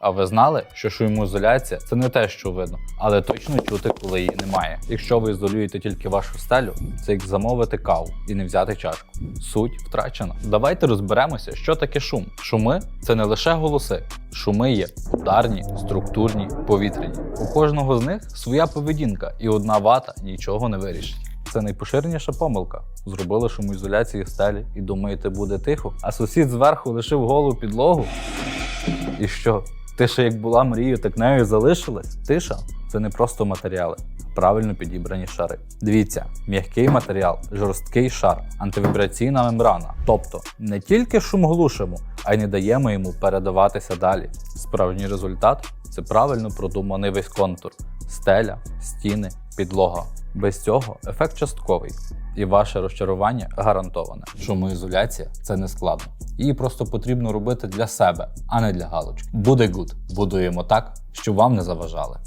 А ви знали, що шумоізоляція це не те, що видно, але точно чути, коли її немає. Якщо ви ізолюєте тільки вашу стелю, це як замовити каву і не взяти чашку. Суть втрачена. Давайте розберемося, що таке шум. Шуми це не лише голоси. Шуми є ударні, структурні, повітряні. У кожного з них своя поведінка, і одна вата нічого не вирішить. Це найпоширеніша помилка. Зробили шумоізоляцію стелі і думаєте, буде тихо, а сусід зверху лишив голу підлогу. І що? Тиша як була мрією, так нею залишилась. Тиша це не просто матеріали, правильно підібрані шари. Дивіться, м'який матеріал, жорсткий шар, антивібраційна мембрана. Тобто не тільки шум глушимо, а й не даємо йому передаватися далі. Справжній результат це правильно продуманий весь контур: стеля, стіни, підлога. Без цього ефект частковий, і ваше розчарування гарантоване. Шумоізоляція це не складно. Її просто потрібно робити для себе, а не для галочки. Буде гуд. Будуємо так, щоб вам не заважали.